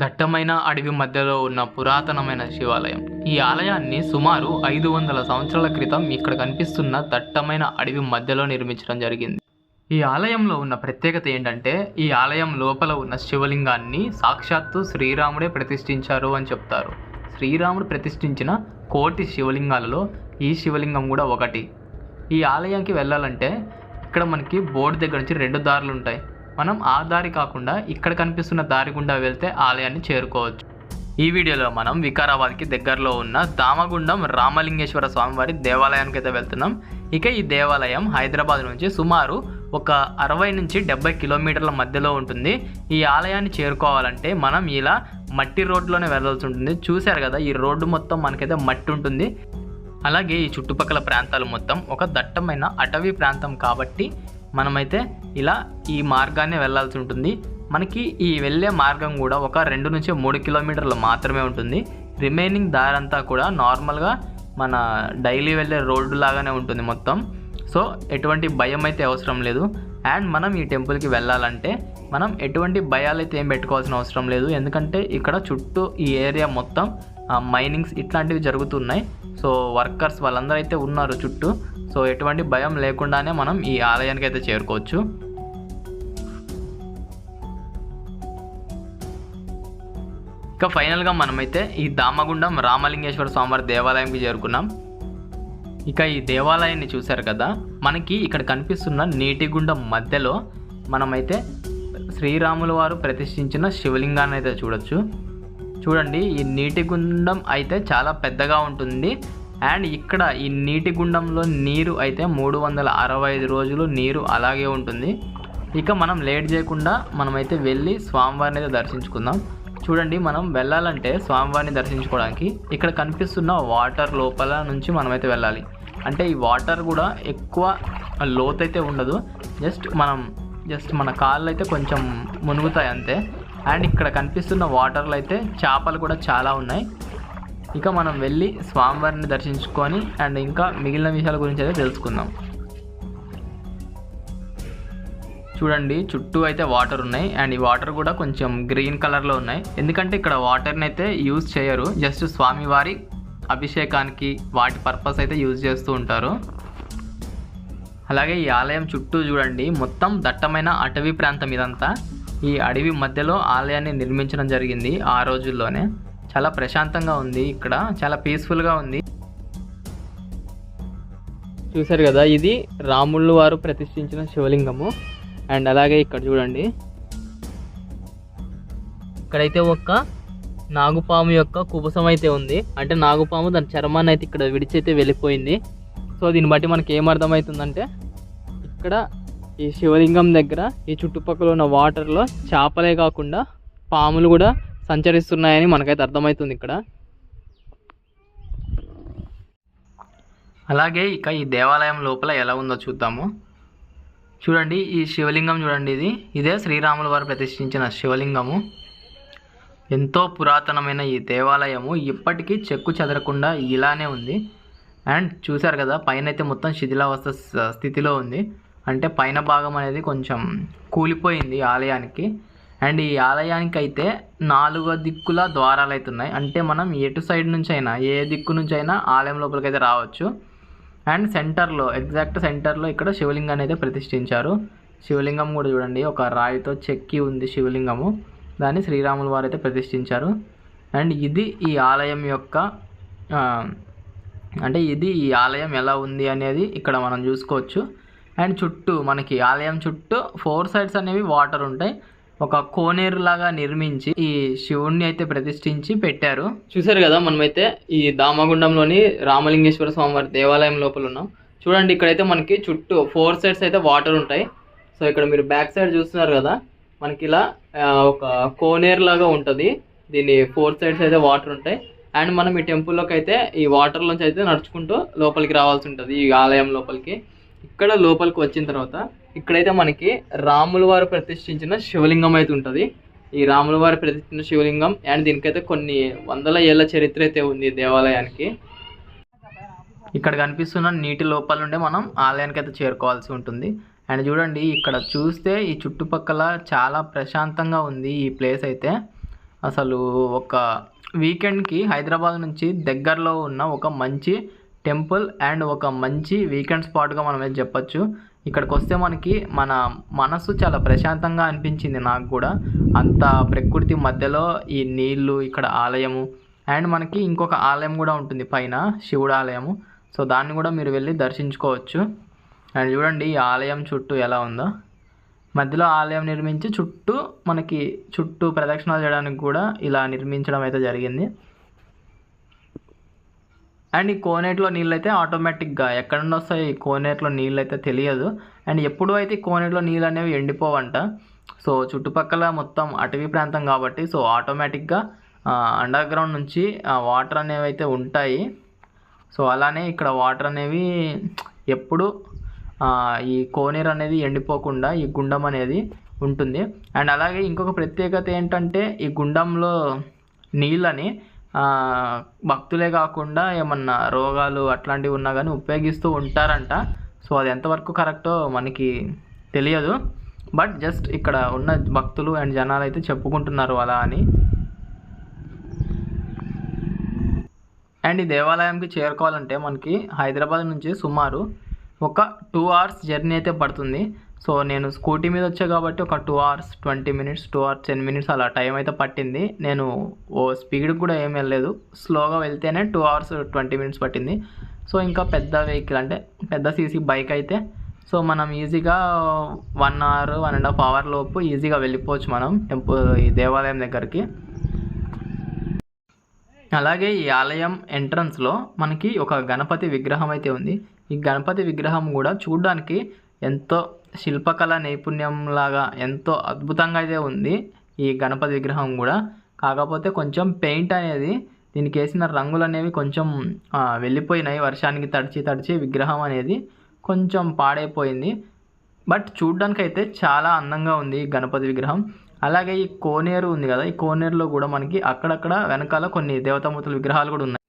దట్టమైన అడవి మధ్యలో ఉన్న పురాతనమైన శివాలయం. ఈ ఆలయాన్ని సుమారు ఐదు వందల సంవత్సరాల క్రితం ఇక్కడ కనిపిస్తున్న దట్టమైన అడవి మధ్యలో నిర్మించడం జరిగింది. ఈ ఆలయంలో ఉన్న ప్రత్యేకత ఏంటంటే ఈ ఆలయం లోపల ఉన్న శివలింగాన్ని సాక్షాత్తు శ్రీరాముడే ప్రతిష్ఠించారు అని చెప్తారు. శ్రీరాముడు ప్రతిష్ఠించిన కోటి శివలింగాలలో ఈ శివలింగం కూడా ఒకటి. ఈ ఆలయానికి వెళ్ళాలంటే ఇక్కడ మనకి బోర్డు దగ్గర నుంచి రెండు దారులు ఉంటాయి. మనం ఆ దారి కాకుండా ఇక్కడ కనిపిస్తున్న దారి గుండా వెళ్తే ఆలయాన్ని చేరుకోవచ్చు. ఈ వీడియోలో మనం వికారాబాద్కి దగ్గరలో ఉన్న దామగుండం రామలింగేశ్వర స్వామివారి దేవాలయానికి అయితే వెళ్తున్నాం. ఇక ఈ దేవాలయం హైదరాబాద్ నుంచి సుమారు ఒక అరవై నుంచి డెబ్బై కిలోమీటర్ల మధ్యలో ఉంటుంది. ఈ ఆలయాన్ని చేరుకోవాలంటే మనం ఇలా మట్టి రోడ్లోనే వెళ్ళాల్సి ఉంటుంది. చూశారు కదా ఈ రోడ్డు మొత్తం మనకైతే మట్టి ఉంటుంది. అలాగే ఈ చుట్టుపక్కల ప్రాంతాలు మొత్తం ఒక దట్టమైన అటవీ ప్రాంతం కాబట్టి మనమైతే ఇలా ఈ మార్గాన్ని వెళ్ళాల్సి ఉంటుంది. మనకి ఈ వెళ్ళే మార్గం కూడా ఒక రెండు నుంచి మూడు కిలోమీటర్లు మాత్రమే ఉంటుంది. రిమైనింగ్ దారంతా కూడా నార్మల్గా మన డైలీ వెళ్ళే రోడ్డు లాగానే ఉంటుంది మొత్తం. సో ఎటువంటి భయం అయితే అవసరం లేదు. అండ్ మనం ఈ టెంపుల్కి వెళ్ళాలంటే మనం ఎటువంటి భయాలు అయితే ఏం పెట్టుకోవాల్సిన అవసరం లేదు. ఎందుకంటే ఇక్కడ చుట్టూ ఈ ఏరియా మొత్తం మైనింగ్స్ ఇట్లాంటివి జరుగుతున్నాయి. సో వర్కర్స్ వాళ్ళందరూ అయితే ఉన్నారు చుట్టూ. సో ఎటువంటి భయం లేకుండానే మనం ఈ ఆలయానికి అయితే చేరుకోవచ్చు. ఇక ఫైనల్గా మనమైతే ఈ దామగుండం రామలింగేశ్వర స్వామివారి దేవాలయంకి చేరుకున్నాం. ఇక ఈ దేవాలయాన్ని చూశారు కదా మనకి ఇక్కడ కనిపిస్తున్న నీటి గుండం మధ్యలో మనమైతే శ్రీరాముల వారు ప్రతిష్ఠించిన శివలింగాన్ని అయితే చూడొచ్చు. చూడండి ఈ నీటి గుండం అయితే చాలా పెద్దగా ఉంటుంది. అండ్ ఇక్కడ ఈ నీటి గుండంలో నీరు అయితే మూడు వందల అరవై ఐదు రోజులు నీరు అలాగే ఉంటుంది. ఇక మనం లేట్ చేయకుండా మనమైతే వెళ్ళి స్వామివారిని అయితే దర్శించుకుందాం. చూడండి మనం వెళ్ళాలంటే స్వామివారిని దర్శించుకోవడానికి ఇక్కడ కనిపిస్తున్న వాటర్ లోపల నుంచి మనమైతే వెళ్ళాలి. అంటే ఈ వాటర్ కూడా ఎక్కువ లోతైతే ఉండదు. జస్ట్ మనం జస్ట్ మన కాళ్ళు అయితే కొంచెం మునుగుతాయి అంతే. అండ్ ఇక్కడ కనిపిస్తున్న వాటర్లు అయితే చేపలు కూడా చాలా ఉన్నాయి. ఇక మనం వెళ్ళి స్వామివారిని దర్శించుకొని అండ్ ఇంకా మిగిలిన విషయాల గురించి అయితే తెలుసుకుందాం. చూడండి చుట్టూ అయితే వాటర్ ఉన్నాయి అండ్ ఈ వాటర్ కూడా కొంచెం గ్రీన్ కలర్లో ఉన్నాయి. ఎందుకంటే ఇక్కడ వాటర్ని అయితే యూజ్ చేయరు జస్ట్ స్వామివారి అభిషేకానికి వాటి పర్పస్ అయితే యూజ్ చేస్తూ ఉంటారు. అలాగే ఈ ఆలయం చుట్టూ చూడండి మొత్తం దట్టమైన అటవీ ప్రాంతం ఇదంతా. ఈ అడవి మధ్యలో ఆలయాన్ని నిర్మించడం జరిగింది ఆ రోజుల్లోనే. చాలా ప్రశాంతంగా ఉంది ఇక్కడ చాలా పీస్ఫుల్గా ఉంది. చూసారు కదా ఇది రాముళ్ళు వారు ప్రతిష్ఠించిన శివలింగము. అండ్ అలాగే ఇక్కడ చూడండి. ఇక్కడైతే ఒక నాగుపాము యొక్క కుబుసం అయితే ఉంది. అంటే నాగుపాము దాని చర్మాన్ని అయితే ఇక్కడ విడిచైతే వెళ్ళిపోయింది. సో దీన్ని బట్టి మనకి ఏమర్థమవుతుందంటే ఇక్కడ ఈ శివలింగం దగ్గర ఈ చుట్టుపక్కల ఉన్న వాటర్లో చేపలే కాకుండా పాములు కూడా సంచరిస్తున్నాయని మనకైతే అర్థమవుతుంది ఇక్కడ. అలాగే ఇక ఈ దేవాలయం లోపల ఎలా ఉందో చూద్దాము. చూడండి ఈ శివలింగం చూడండి ఇది. ఇదే శ్రీరాముల వారు ప్రతిష్ఠించిన శివలింగము. ఎంతో పురాతనమైన ఈ దేవాలయము ఇప్పటికీ చెక్కు చెదరకుండా ఇలానే ఉంది. అండ్ చూశారు కదా పైన అయితే మొత్తం శిథిలావస్థ స్థితిలో ఉంది. అంటే పైన భాగం అనేది కొంచెం కూలిపోయింది ఆలయానికి. అండ్ ఈ ఆలయానికి అయితే నాలుగో దిక్కుల ద్వారాలు అయితే ఉన్నాయి అంటే మనం ఎటు సైడ్ నుంచి అయినా ఏ దిక్కు నుంచి అయినా ఆలయం లోపలికి అయితే రావచ్చు. అండ్ సెంటర్లో ఎగ్జాక్ట్ సెంటర్లో ఇక్కడ శివలింగాన్ని అయితే ప్రతిష్ఠించారు. శివలింగం కూడా చూడండి ఒక రాయితో చెక్కి ఉంది శివలింగము. దాన్ని శ్రీరాముల వారు అయితే ప్రతిష్ఠించారు. అండ్ ఇది ఈ ఆలయం యొక్క అంటే ఇది ఈ ఆలయం ఎలా ఉంది అనేది ఇక్కడ మనం చూసుకోవచ్చు. అండ్ చుట్టూ మనకి ఆలయం చుట్టూ ఫోర్ సైడ్స్ అనేవి వాటర్ ఉంటాయి. ఒక కోనేరు లాగా నిర్మించి ఈ శివుణ్ణి అయితే ప్రతిష్ఠించి పెట్టారు. చూసారు కదా మనమైతే ఈ దామగుండంలోని రామలింగేశ్వర స్వామివారి దేవాలయం లోపల ఉన్నాం. చూడండి ఇక్కడైతే మనకి చుట్టూ ఫోర్ సైడ్స్ అయితే వాటర్ ఉంటాయి. సో ఇక్కడ మీరు బ్యాక్ సైడ్ చూస్తున్నారు కదా మనకి ఇలా ఒక కోనేరు లాగా ఉంటుంది. దీని ఫోర్ సైడ్స్ అయితే వాటర్ ఉంటాయి. అండ్ మనం ఈ టెంపుల్లోకి అయితే ఈ వాటర్లోంచి అయితే నడుచుకుంటూ లోపలికి రావాల్సి ఉంటుంది ఈ ఆలయం లోపలికి. ఇక్కడ లోపలికి వచ్చిన తర్వాత ఇక్కడైతే మనకి రాముల వారు ప్రతిష్ఠించిన శివలింగం అయితే ఉంటుంది. ఈ రాముల వారు ప్రతిష్ఠించిన శివలింగం అండ్ దీనికైతే కొన్ని వందల ఏళ్ళ చరిత్ర అయితే ఉంది దేవాలయానికి. ఇక్కడ కనిపిస్తున్న నీటి లోపల నుండే మనం ఆలయానికి అయితే చేరుకోవాల్సి ఉంటుంది. అండ్ చూడండి ఇక్కడ చూస్తే ఈ చుట్టుపక్కల చాలా ప్రశాంతంగా ఉంది ఈ ప్లేస్ అయితే. అసలు ఒక వీకెండ్కి హైదరాబాద్ నుంచి దగ్గరలో ఉన్న ఒక మంచి టెంపుల్ అండ్ ఒక మంచి వీకెండ్ స్పాట్గా మనం అయితే చెప్పొచ్చు. ఇక్కడికి వస్తే మనకి మన మనసు చాలా ప్రశాంతంగా అనిపించింది నాకు కూడా. అంత ప్రకృతి మధ్యలో ఈ నీళ్ళు ఇక్కడ ఆలయము అండ్ మనకి ఇంకొక ఆలయం కూడా ఉంటుంది పైన శివుడు ఆలయము. సో దాన్ని కూడా మీరు వెళ్ళి దర్శించుకోవచ్చు. అండ్ చూడండి ఈ ఆలయం చుట్టూ ఎలా ఉందో. మధ్యలో ఆలయం నిర్మించి చుట్టూ మనకి చుట్టూ ప్రదక్షిణాలు చేయడానికి కూడా ఇలా నిర్మించడం అయితే జరిగింది. అండ్ ఈ కోనేటిలో నీళ్ళు అయితే ఆటోమేటిక్గా ఎక్కడ నుండి వస్తాయి ఈ కోనేటిలో నీళ్ళు అయితే తెలియదు. అండ్ ఎప్పుడు అయితే ఈ కోనేటిలో నీళ్ళు అనేవి ఎండిపోవంట. సో చుట్టుపక్కల మొత్తం అటవీ ప్రాంతం కాబట్టి సో ఆటోమేటిక్గా అండర్ గ్రౌండ్ నుంచి వాటర్ అనేవి అయితే ఉంటాయి. సో అలానే ఇక్కడ వాటర్ అనేవి ఎప్పుడు ఈ కోనేరు అనేది ఎండిపోకుండా ఈ గుండం అనేది ఉంటుంది. అండ్ అలాగే ఇంకొక ప్రత్యేకత ఏంటంటే ఈ గుండంలో నీళ్ళని భక్తులే కాకుండా ఏమన్నా రోగాలు అట్లాంటివి ఉన్నా కానీ ఉపయోగిస్తూ ఉంటారంట. సో అది ఎంతవరకు కరెక్టో మనకి తెలియదు. బట్ జస్ట్ ఇక్కడ ఉన్న భక్తులు అండ్ జనాలు అయితే చెప్పుకుంటున్నారు అలా అని. అండ్ ఈ దేవాలయంకి చేరుకోవాలంటే మనకి హైదరాబాద్ నుంచి సుమారు ఒక టూ అవర్స్ జర్నీ అయితే పడుతుంది. సో నేను స్కూటీ మీద వచ్చా కాబట్టి ఒక two hours twenty minutes two hours ten minutes అలా టైం అయితే పట్టింది. నేను ఓ స్పీడ్ కూడా ఏం వెళ్ళలేదు. స్లోగా వెళ్తేనే టూ అవర్స్ ట్వంటీ మినిట్స్ పట్టింది. సో ఇంకా పెద్ద వెహికల్ అంటే పెద్ద సీసీ బైక్ అయితే. సో మనం ఈజీగా one hour one and half hour లోపు ఈజీగా వెళ్ళిపోవచ్చు మనం టెంపుల్ ఈ దేవాలయం దగ్గరికి. అలాగే ఈ ఆలయం ఎంట్రన్స్లో మనకి ఒక గణపతి విగ్రహం అయితే ఉంది. ఈ గణపతి విగ్రహం కూడా చూడడానికి ఎంతో శిల్పకళ నైపుణ్యం లాగా ఎంతో అద్భుతంగా అయితే ఉంది ఈ గణపతి విగ్రహం కూడా. కాకపోతే కొంచెం పెయింట్ అనేది దీనికి వేసిన రంగులు అనేవి కొంచెం వెళ్ళిపోయినాయి. వర్షానికి తడిచి తడిచి విగ్రహం అనేది కొంచెం పాడైపోయింది. బట్ చూడ్డానికి అయితే చాలా అందంగా ఉంది ఈ గణపతి విగ్రహం. అలాగే ఈ కోనేరు ఉంది కదా ఈ కోనేరులో కూడా మనకి అక్కడక్కడ వెనకాల కొన్ని దేవతామూర్తుల విగ్రహాలు కూడా ఉన్నాయి.